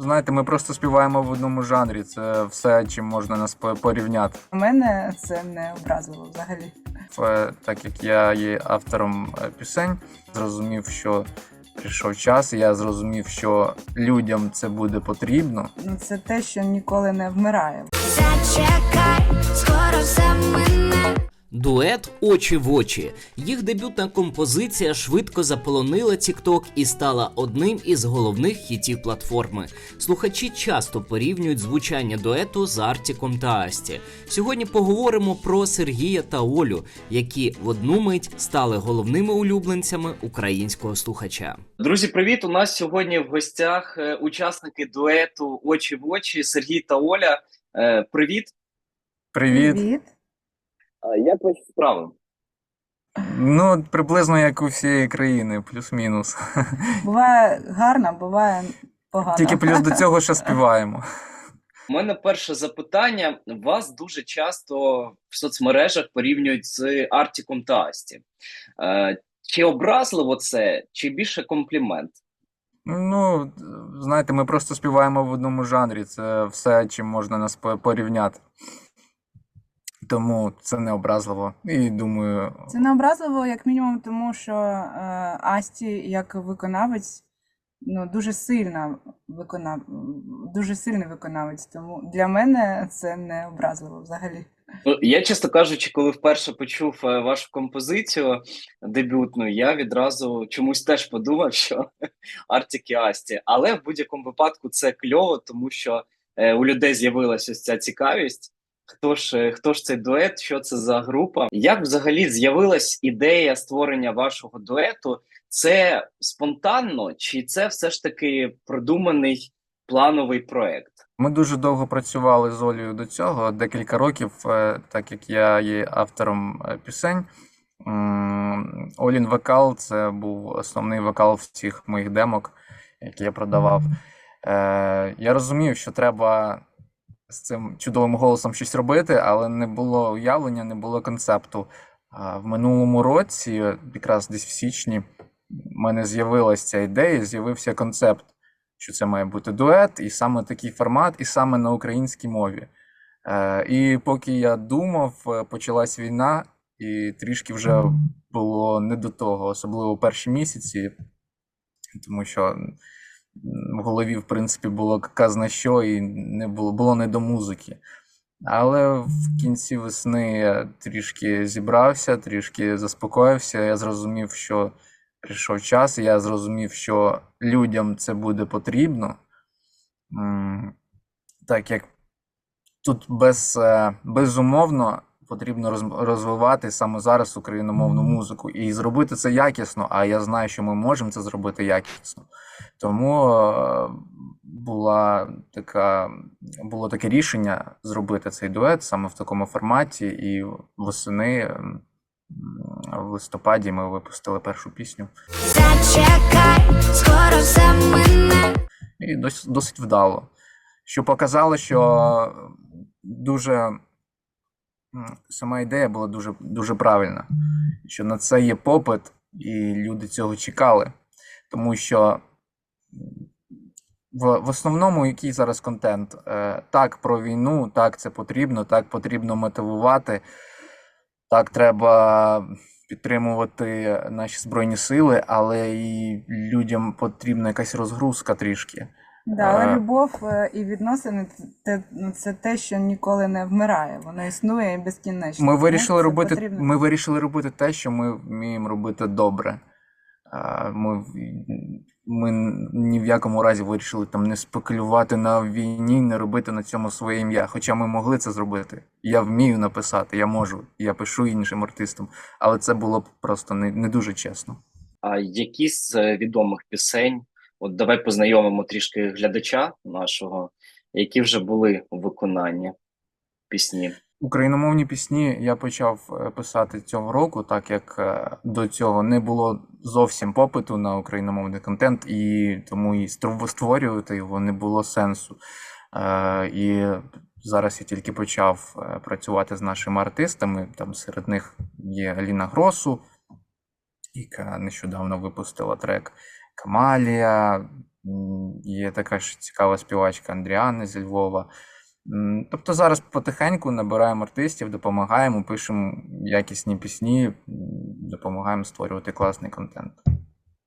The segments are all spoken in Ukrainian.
знаєте, ми просто співаємо в одному жанрі. Це все, чим можна нас порівняти. У мене це не образило взагалі. Е, Так як я є автором е, пісень, зрозумів, що прийшов час, і я зрозумів, що людям це буде потрібно. Ну, це те, що ніколи не вмирає. Зачекай, скоро все мине. Дует очі в очі. Їх дебютна композиція швидко заполонила TikTok і стала одним із головних хітів платформи. Слухачі часто порівнюють звучання дуету з Артіком та Асті. Сьогодні поговоримо про Сергія та Олю, які в одну мить стали головними улюбленцями українського слухача. Друзі, привіт! У нас сьогодні в гостях е, учасники дуету Очі в очі Сергій та Оля. Е, Привіт! Привіт! А Як ваші справи? Ну, приблизно як у всієї країни, плюс-мінус. Буває гарно, буває погано. Тільки плюс до цього, що співаємо. У мене перше запитання. Вас дуже часто в соцмережах порівнюють з Артіком та Асті. Е, Чи образливо це, чи більше комплімент? Ну, знаєте, ми просто співаємо в одному жанрі. Це все, чим можна нас порівняти. Тому це не образливо. І думаю, Це не образливо, як мінімум, тому що е, Асті, як виконавець, ну, дуже сильна виконав... дуже сильний виконавець. Тому для мене це не образливо взагалі. Ну, я, чесно кажучи, коли вперше почув е, вашу композицію дебютну, я відразу чомусь теж подумав, що Артік і Асті. Але в будь-якому випадку це кльово, тому що е, у людей з'явилася ось ця цікавість. Хто ж, е, хто ж цей дует, що це за група? Як взагалі з'явилась ідея створення вашого дуету? Це спонтанно, чи це все ж таки продуманий плановий проект? Ми дуже довго працювали з Олею до цього, декілька років, е, так як я є автором е, пісень. Олін вокал це був основний вокал всіх моїх демок, які я продавав. Я розумів, що треба з цим чудовим голосом щось робити, але не було уявлення, не було концепту. В минулому році, якраз десь в січні, в мене з'явилася ця ідея, з'явився концепт що це має бути дует, і саме такий формат, і саме на українській мові. Е, і поки я думав, е, почалась війна, і трішки вже було не до того, особливо перші місяці, тому що в голові, в принципі, було казна що, і не було, було не до музики. Але в кінці весни я трішки зібрався, трішки заспокоївся. Я зрозумів, що прийшов час, і я зрозумів, що людям це буде потрібно. Так як тут без, е, безумовно потрібно розвивати саме зараз україномовну музику і зробити це якісно, а я знаю, що ми можемо це зробити якісно. Тому е, була така, було таке рішення зробити цей дует саме в такому форматі, і восени, в листопаді ми випустили першу пісню. Зачекай, скоро все мине. І досить, досить вдало. Що показало, що дуже сама ідея була дуже, дуже правильна, що на це є попит, і люди цього чекали. Тому що в, в основному який зараз контент? Е, так, про війну, так, це потрібно, так потрібно мотивувати, так, треба підтримувати наші Збройні Сили, але і людям потрібна якась розгрузка трішки. Да, але Е. любов е, і відносини це, ну, це те, що ніколи не вмирає. Воно існує безкінечно. Ми вирішили робити, потрібно. ми вирішили робити те, що ми вміємо робити добре. Ми, ми ні в якому разі вирішили там не спекулювати на війні, не робити на цьому своє ім'я. Хоча ми могли це зробити. Я вмію написати, я можу, я пишу іншим артистам, але це було б просто не, не дуже чесно. А які з е, відомих пісень? От давай познайомимо трішки глядача нашого, які вже були у виконанні пісні. Україномовні пісні я почав е, писати цього року, так як е, до цього не було зовсім попиту на україномовний контент, і тому і створ- створювати його не було сенсу. Е, І зараз я тільки почав працювати з нашими артистами. Там серед них є Аліна Гросу, яка нещодавно випустила трек Камалія, Є така ж цікава співачка Андріана зі Львова. Тобто зараз потихеньку набираємо артистів, допомагаємо, пишемо якісні пісні, допомагаємо створювати класний контент.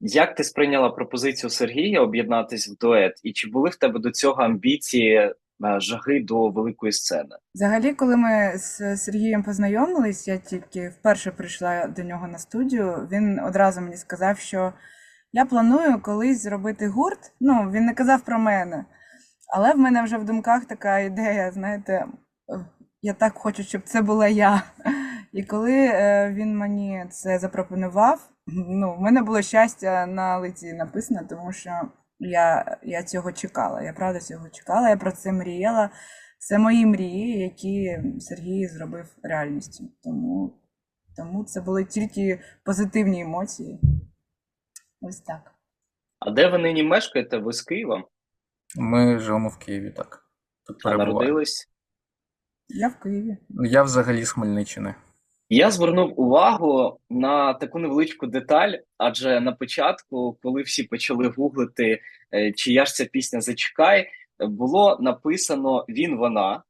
Як ти сприйняла пропозицію Сергія об'єднатись в дует? І чи були в тебе до цього амбіції е, жаги до великої сцени? Взагалі, коли ми з Сергієм познайомились, я тільки вперше прийшла до нього на студію, він одразу мені сказав, що я планую колись зробити гурт. Ну, він не казав про мене, але в мене вже в думках така ідея, знаєте, я так хочу, щоб це була я. І коли е, він мені це запропонував, ну, в мене було щастя на лиці написано, тому що я, я цього чекала. Я правда цього чекала, я про це мріяла. Це мої мрії, які Сергій зробив реальністю. Тому, тому це були тільки позитивні емоції. Ось так. А де ви нині мешкаєте? Ви з Києва? Ми живемо в Києві, так. Тут А перебуваємо. народились? Я в Києві. Я взагалі з Хмельниччини. Я звернув увагу на таку невеличку деталь, адже на початку, коли всі почали гуглити, е, чия ж ця пісня зачекай, було написано він, вона,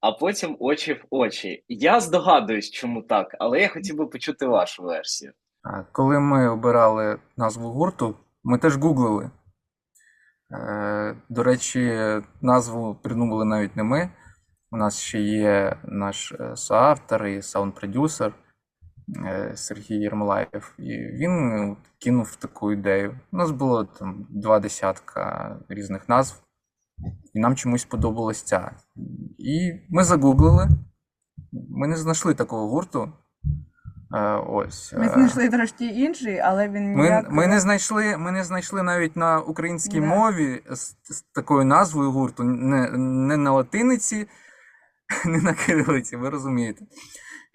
а потім очі в очі. Я здогадуюсь, чому так, але я хотів би почути вашу версію. Коли ми обирали назву гурту, ми теж гуглили. Е, До речі, назву придумали навіть не ми. У нас ще є наш е, соавтор і саунд-продюсер е, Сергій Єрмолаєв. І він ну, кинув таку ідею. У нас було там два десятка різних назв, і нам чомусь подобалась ця. І ми загуглили. Ми не знайшли такого гурту. Е, Ось. Ми е, знайшли трошки інший, але він ми, ніяк... ми не знайшли, ми не знайшли навіть на українській Да. мові з, з такою назвою гурту, не, не на латиниці, не на кирилиці, ви розумієте.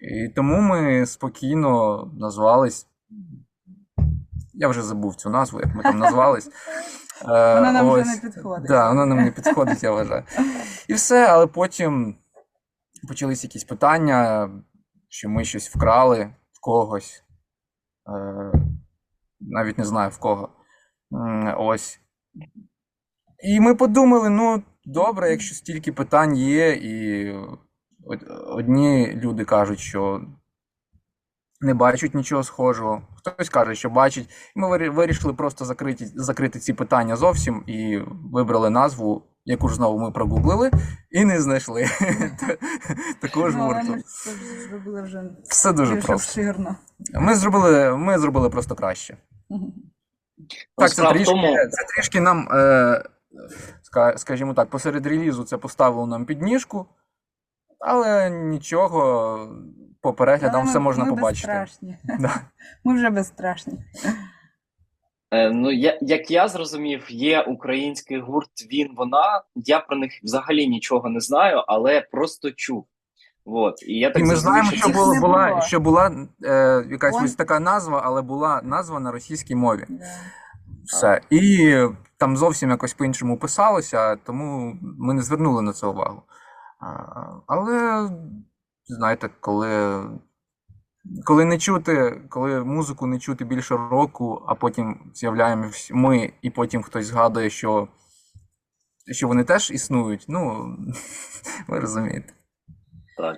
І тому ми спокійно назвались. Я вже забув цю назву, як ми там назвались. Е, Вона нам вже не підходить. Да, вона нам не підходить, я вважаю. І все, але потім почались якісь питання, що ми щось вкрали когось. Е, навіть не знаю в кого. Ось. І ми подумали: ну, добре, якщо стільки питань є, і одні люди кажуть, що не бачать нічого схожого, хтось каже, що бачить. Ми вирішили просто закрити, закрити ці питання зовсім і вибрали назву, яку ж знову ми прогуглили, і не знайшли такого ж Ну, ми зробили вже Все дуже просто. Ми зробили, ми зробили просто краще. Так, це трішки, це трішки нам, е, скажімо так, посеред релізу це поставило нам підніжку, але нічого, по переглядам Але все ми- можна ми побачити. безстрашні. Да. Ми вже безстрашні. Е, ну, я, як я зрозумів, є український гурт Він, вона. Я про них взагалі нічого не знаю, але просто чув. От. І я так І ми зрозумів, знаємо, що що було, була, що була е, якась Он- ось така назва, але була назва на російській мові. Да. Все. І там зовсім якось по-іншому писалося, тому ми не звернули на це увагу. А, Але, знаєте, коли, коли не чути, коли музику не чути більше року, а потім з'являємось ми, і потім хтось згадує, що, що вони теж існують, ну, ви розумієте. Так.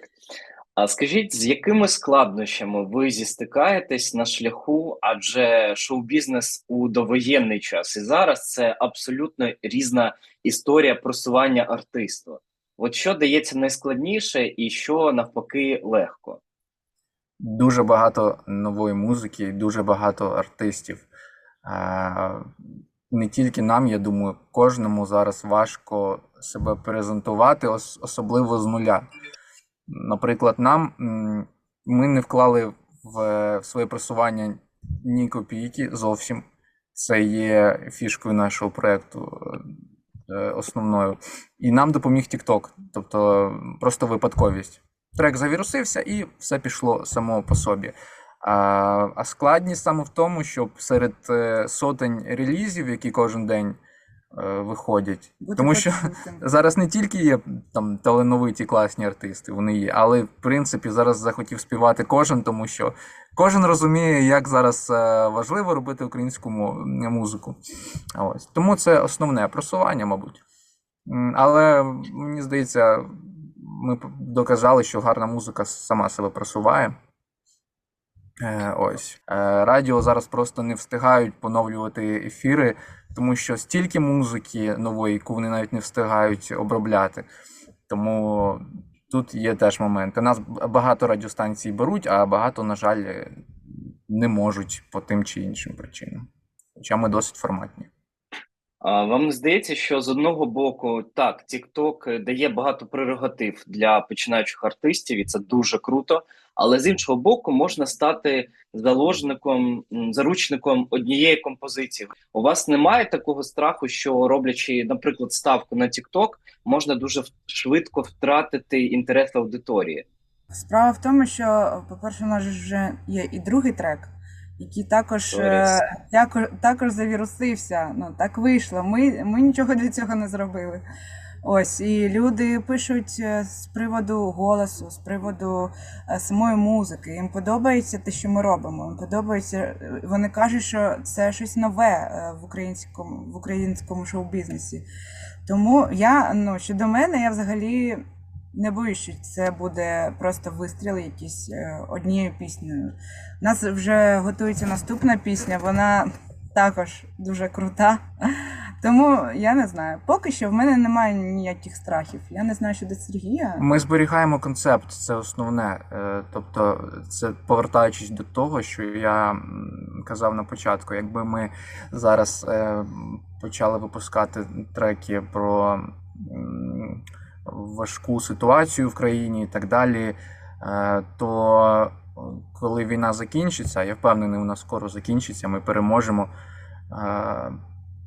А скажіть, з якими складнощами ви зістикаєтесь на шляху? Адже шоу-бізнес у довоєнний час і зараз це абсолютно різна історія просування артисту. От що дається найскладніше, і що навпаки легко? Дуже багато нової музики, дуже багато артистів. Не тільки нам, я думаю, кожному зараз важко себе презентувати, особливо з нуля. Наприклад, нам ми не вклали в, в своє просування ні копійки зовсім. Це є фішкою нашого проєкту е, основною. І нам допоміг TikTok, тобто просто випадковість. Трек завірусився і все пішло само по собі. А, а складність саме в тому, щоб серед е, сотень релізів, які кожен день е, виходять. Бути Тому що зараз не тільки є там талановиті класні артисти, вони є, але в принципі зараз захотів співати кожен, тому що кожен розуміє, як зараз е, важливо робити українську музику. Ось тому це основне просування, мабуть. Але мені здається, ми доказали, що гарна музика сама себе просуває. Е, Ось Е, радіо зараз просто не встигають поновлювати ефіри, тому що стільки музики нової, яку вони навіть не встигають обробляти. Тому тут є теж моменти. Нас багато радіостанцій беруть, а багато, на жаль, не можуть по тим чи іншим причинам. Хоча ми досить форматні. Вам здається, що з одного боку, так, TikTok дає багато прерогатив для починаючих артистів, і це дуже круто. Але з іншого боку, можна стати заложником, заручником однієї композиції. У вас немає такого страху, що роблячи, наприклад, ставку на TikTok, можна дуже швидко втратити інтерес аудиторії. Справа в тому, що, по-перше, у нас вже є і другий трек, який також, е, також, також завірусився. Ну, так вийшло. Ми, ми нічого для цього не зробили. Ось, і люди пишуть е, з приводу голосу, з приводу е, самої музики. Їм подобається те, що ми робимо. Їм подобається. Вони кажуть, що це щось нове в українському, в українському шоу-бізнесі. Тому я, ну, щодо мене, я взагалі не боюсь, що це буде просто вистріл якийсь е, однією піснею. У нас вже готується наступна пісня, вона також дуже крута. Тому я не знаю. Поки що в мене немає ніяких страхів. Я не знаю щодо Сергія. Ми зберігаємо концепт, це основне. Е, Тобто, це повертаючись до того, що я казав на початку, якби ми зараз е, почали випускати треки про важку ситуацію в країні і так далі, е, то коли війна закінчиться, я впевнений, вона скоро закінчиться, ми переможемо. е,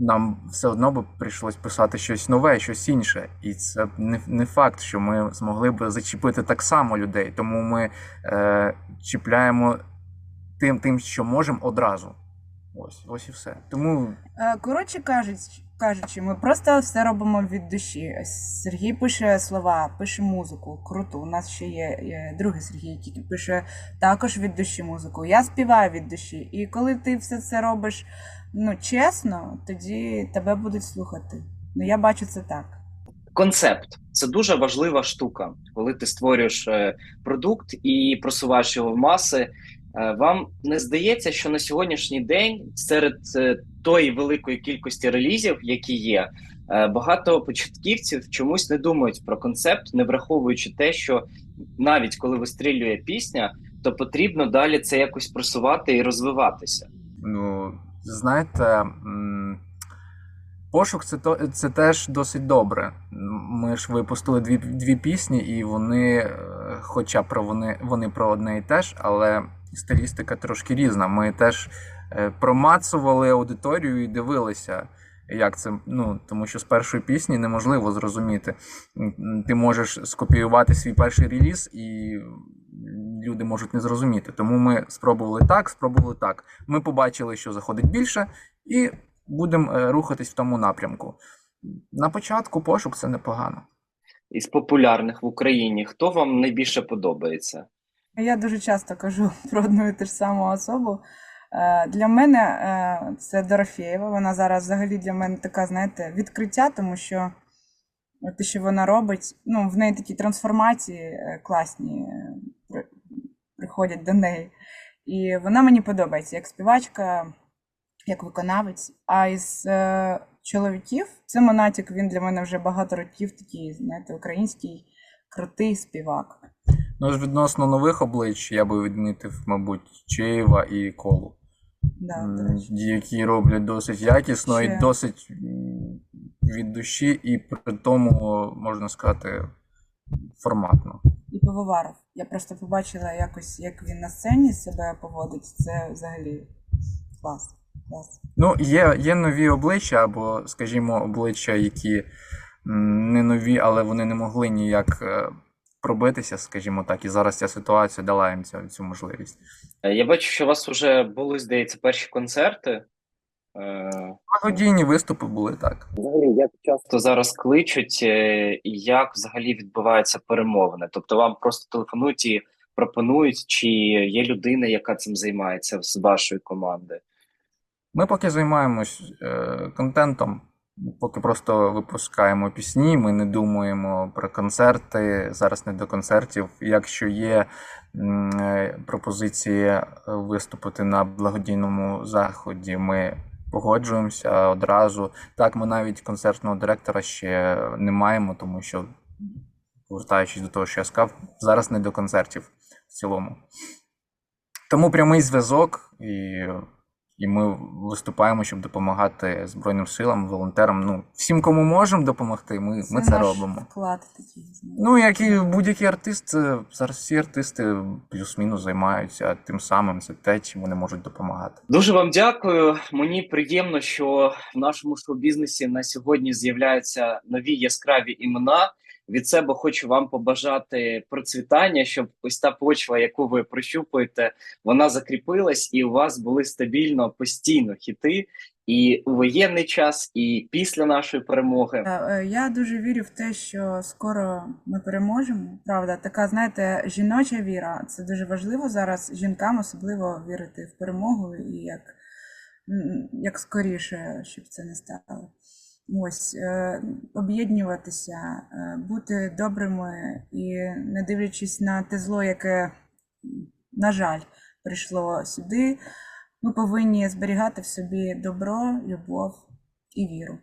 нам все одно би прийшлось писати щось нове, щось інше. І це не, не факт, що ми змогли б зачепити так само людей. Тому ми е, чіпляємо тим, тим, що можемо одразу. Ось, ось і все. Тому Е, Коротше кажучи, кажучи, ми просто все робимо від душі. Сергій пише слова, пише музику, круту. У нас ще є, є другий Сергій, який пише також від душі музику. Я співаю від душі. І коли ти все це робиш ну, чесно, тоді тебе будуть слухати. Ну, я бачу це так. Концепт це дуже важлива штука, коли ти створюєш е, продукт і просуваєш його в маси. Е, Вам не здається, що на сьогоднішній день серед е, тої великої кількості релізів, які є, е, багато початківців чомусь не думають про концепт, не враховуючи те, що навіть коли вистрілює пісня, то потрібно далі це якось просувати і розвиватися. Ну, знаєте, пошук це, то, це теж досить добре. Ми ж випустили дві, дві пісні, і вони, хоча про вони, вони про одне і те ж, але стилістика трошки різна. Ми теж е, промацували аудиторію і дивилися. Як це, ну тому що з першої пісні неможливо зрозуміти. Ти можеш скопіювати свій перший реліз, і люди можуть не зрозуміти. Тому ми спробували так, спробували так. Ми побачили, що заходить більше, і будемо е, рухатись в тому напрямку. На початку пошук це непогано. Із популярних в Україні хто вам найбільше подобається? Я дуже часто кажу про одну і ту ж саму особу. Е, Для мене е, це Дорофєєва. Вона зараз взагалі для мене така, знаєте, відкриття, тому що те, що вона робить, ну, в неї такі трансформації е, класні приходять до неї. І вона мені подобається як співачка, як виконавець. А із чоловіків це Монатік, він для мене вже багато років такий, знаєте, український крутий співак. Ну, ж відносно нових облич я би відмітив, мабуть, Чеєва і Колу, Да, м, до речі. які роблять досить якісно Ще. і досить м, від душі, і при тому, можна сказати, форматно. І пивоваров. Я просто побачила якось, як він на сцені себе поводить. Це взагалі клас. клас. Ну, є, є нові обличчя, або, скажімо, обличчя, які м, не нові, але вони не могли ніяк е, пробитися, скажімо так, і зараз ця ситуація дала їм цю, цю можливість. Е, Я бачу, що у вас вже були, здається, перші концерти. Е, Благодійні виступи були так. Взагалі, як часто зараз кличуть, е, і як взагалі відбуваються перемовини? Тобто вам просто телефонують і пропонують, чи є людина, яка цим займається з вашої команди? Ми поки займаємось е, контентом, поки просто випускаємо пісні, ми не думаємо про концерти, зараз не до концертів. Якщо є е, пропозиції виступити на благодійному заході, ми погоджуємося одразу. Так, ми навіть концертного директора ще не маємо, тому що, повертаючись до того, що я сказав, зараз не до концертів в цілому. Тому прямий зв'язок і і ми виступаємо, щоб допомагати Збройним силам, волонтерам. Ну, всім, кому можемо допомогти, ми, ми це наш робимо. вклад такий. Ну, як і будь-який артист, зараз всі артисти плюс-мінус займаються тим самим, це те, чим вони можуть допомагати. Дуже вам дякую. Мені приємно, що в нашому шоу-бізнесі на сьогодні з'являються нові яскраві імена. Від себе хочу вам побажати процвітання, щоб ось та почва, яку ви прощупуєте, вона закріпилась, і у вас були стабільно постійно хіти і у воєнний час, і після нашої перемоги. Е, е, Я дуже вірю в те, що скоро ми переможемо. Правда, така, знаєте, жіноча віра. Це дуже важливо зараз жінкам особливо вірити в перемогу і як, як скоріше, щоб це не стало. Ось, е, об'єднуватися, е, бути добрими і не дивлячись на те зло, яке, на жаль, прийшло сюди, ми повинні зберігати в собі добро, любов і віру.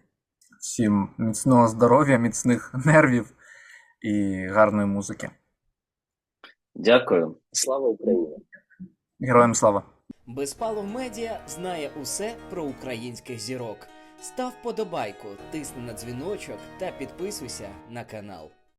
Всім міцного здоров'я, міцних нервів і гарної музики. Дякую. Слава Україні! Героям слава! Безпалов медіа знає усе про українських зірок. Став подобайку, тисни на дзвіночок та підписуйся на канал.